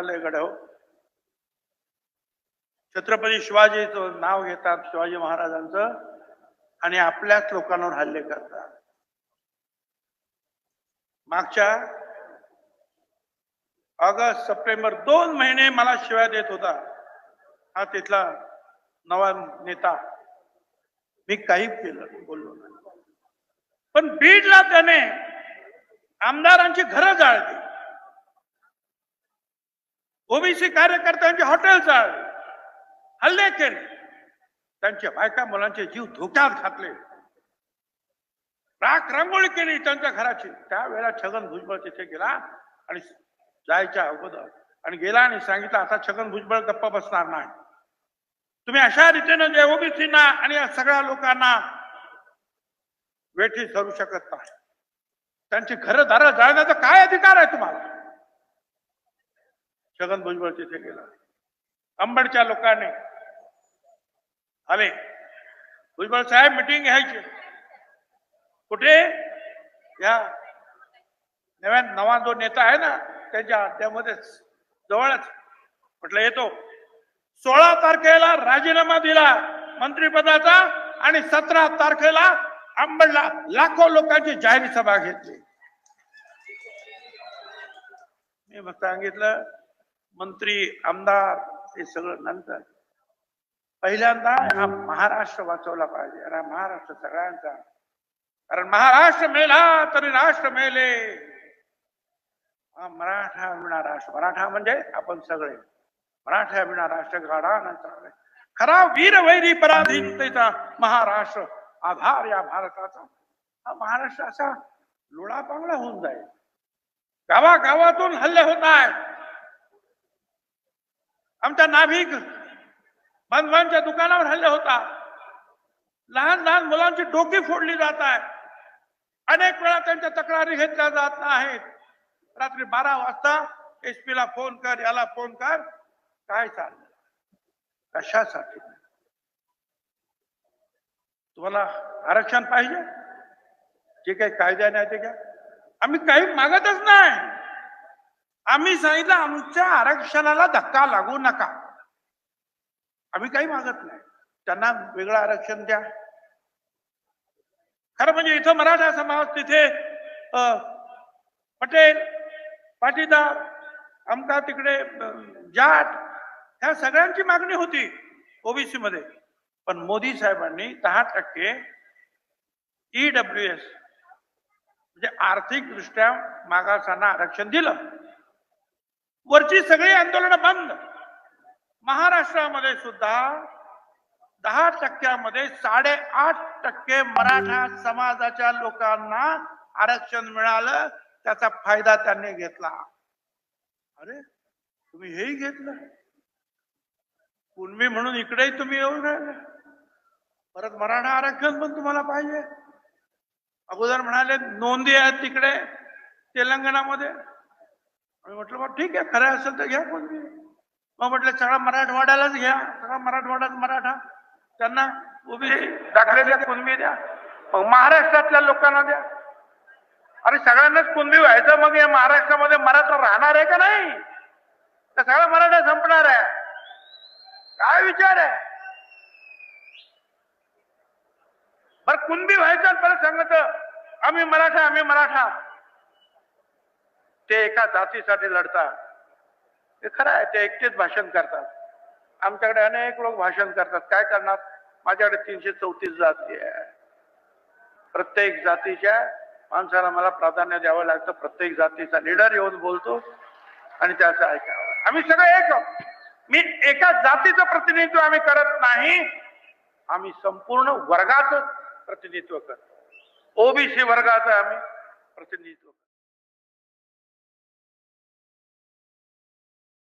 हो छत्रपती शिवाजीचं नाव घेतात शिवाजी महाराजांचं आणि आपल्याच लोकांवर हल्ले करतात मागच्या ऑगस्ट सप्टेंबर दोन महिने मला शिवाय देत होता हा तिथला नवा नेता मी काही केलं बोललो नाही पण बीडला त्याने आमदारांची घरं जाळली ओबीसी कार्यकर्त्यांचे हॉटेल हल्ले केले. त्यांच्या बायका मुलांचे जीव धोक्यात घातले. राख रांगोळी केली त्यांच्या घराची. त्यावेळेला छगन भुजबळ तिथे गेला आणि जायच्या अगोदर आणि गेला आणि सांगितलं आता छगन भुजबळ गप्पा बसणार नाही. तुम्ही अशा रीतीने जे ओबीसीना आणि या सगळ्या लोकांना वेठी धरू शकत नाही. त्यांची घरं दारं जाळण्याचा काय अधिकार आहे तुम्हाला? छगन भुजबळ तिथे गेला. अंबडच्या लोकांनी आले. भुजबळ साहेब मिटिंग घ्यायची. कुठे? या नव्या नवा जो नेता आहे ना त्याच्या त्यामध्येच जवळच. म्हटलं येतो. सोळा तारखेला राजीनामा दिला मंत्रिपदाचा आणि सतरा तारखेला आंबडला लाखो लोकांची जाहीर सभा घेतली. मी मग सांगितलं मंत्री आमदार हे सगळं नंतर. पहिल्यांदा हा महाराष्ट्र वाचवला पाहिजे. आणि महाराष्ट्र सगळ्यांचा. कारण महाराष्ट्र मेला तरी राष्ट्र मेले. हा मराठा विना राष्ट्र. मराठा म्हणजे आपण सगळे. मराठा विना राष्ट्र गाडा न खरा खरा वीरवैरी पराधीनतेचा महाराष्ट्र आधार या भारताचा. हा महाराष्ट्र असा लोळा पांगळा होऊन जाईल. गावागावातून हल्ले होत आहेत. आमच्या नाभिक बांधवांच्या दुकानावर हल्ले होतात लहान लहान मुलांची डोकी फोडली जात आहे. अनेक वेळा त्यांच्या तक्रारी घेतल्या जात नाहीत. रात्री बारा वाजता एस पी ला फोन कर याला फोन कर. काय चाललं कशासाठी? तुम्हाला आरक्षण पाहिजे? जे काही कायद्याने आहे ते घ्या. आम्ही काही मागतच नाही. आम्ही सांगितलं आमच्या आरक्षणाला धक्का लागू नका. आम्ही काही मागत नाही. त्यांना वेगळं आरक्षण द्या. खरं म्हणजे इथं मराठा समाज तिथे पटेल पाटीदार आमका तिकडे जाट ह्या सगळ्यांची मागणी होती ओबीसी मध्ये पण मोदी साहेबांनी दहा टक्के ईडब्ल्यू एस म्हणजे आर्थिक दृष्ट्या मागासांना आरक्षण दिलं. वरची सगळी आंदोलनं बंद. महाराष्ट्रामध्ये सुद्धा दहा टक्क्यामध्ये साडेआठ टक्के मराठा समाजाच्या लोकांना आरक्षण मिळालं त्याचा फायदा त्यांनी घेतला. अरे तुम्ही हेही घेतलं. कुणबी म्हणून इकडेही तुम्ही येऊन राहिले. परत मराठा आरक्षण पण तुम्हाला पाहिजे. अगोदर म्हणाले नोंदी आहेत तिकडे तेलंगणामध्ये. मी म्हटलं मग ठीक आहे खरं असेल तर घ्या कोणती. मग म्हटलं सगळा मराठवाड्यालाच घ्या सगळा मराठवाड्यात मराठा. त्यांना ओबीसी दाखले द्या कुणबी द्या. मग महाराष्ट्रातल्या लोकांना द्या. अरे सगळ्यांनाच कुणबी व्हायचं मग या महाराष्ट्रामध्ये मराठा राहणार आहे का नाही? तर सगळा मराठा संपणार आहे. काय विचार आहे? बर कुणबी व्हायचं आणि परत सांगत आम्ही मराठा आम्ही मराठा. ते एका जातीसाठी लढतात. ते खरं आहे ते एकटेच भाषण करतात. आमच्याकडे अनेक लोक भाषण करतात. काय करणार? माझ्याकडे तीनशे चौतीस जाती आहे. प्रत्येक जातीच्या माणसाला मला प्राधान्य द्यावं लागतं. प्रत्येक जातीचा लीडर येऊन बोलतो आणि त्याचं ऐकावं. आम्ही सगळं एक मी एका जातीचं प्रतिनिधित्व आम्ही करत नाही. आम्ही संपूर्ण वर्गाचं प्रतिनिधित्व करतो. ओबीसी वर्गाचं आम्ही प्रतिनिधित्व